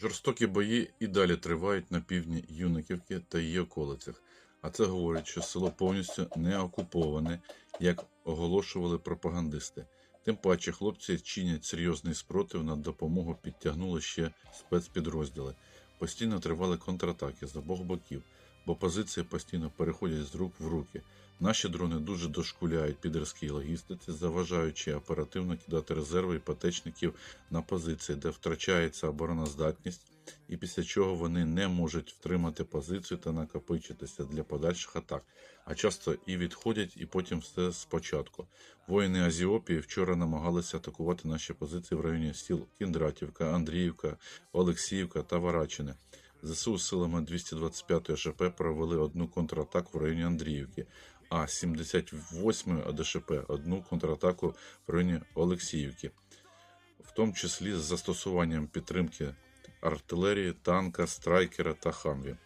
Жорстокі бої і далі тривають на півдні Юниківки та її околицях, а це говорить, що село повністю не окуповане, як оголошували пропагандисти. Тим паче хлопці чинять серйозний спротив на допомогу підтягнули ще спецпідрозділи. Постійно тривали контратаки з обох боків, бо позиції постійно переходять з рук в руки. Наші дрони дуже дошкуляють підерській логістиці, заважаючи оперативно кидати резерви іпотечників на позиції, де втрачається обороноздатність, і після чого вони не можуть втримати позицію та накопичитися для подальших атак, а часто і відходять, і потім все спочатку. Воїни Азіопії вчора намагалися атакувати наші позиції в районі сіл Кіндратівка, Андріївка, Олексіївка та Варачине. ЗСУ силами 225 ЖП провели одну контратаку в районі Андріївки, а 78 АДШП одну контратаку в районі Олексіївки, в тому числі з застосуванням підтримки артилерії, танка, страйкера та хамві.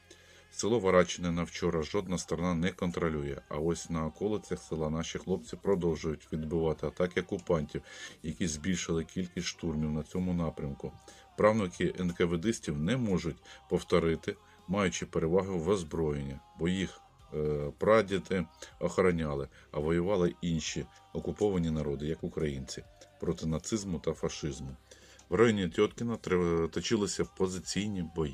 Село Варачине на вчора жодна сторона не контролює, а ось на околицях села наші хлопці продовжують відбивати атаки окупантів, які збільшили кількість штурмів на цьому напрямку. Правнуки НКВДистів не можуть повторити, маючи перевагу в озброєнні, бо їх е, прадіди охороняли, а воювали інші окуповані народи, як українці, проти нацизму та фашизму. В районі Тьоткіна точилися позиційні бої.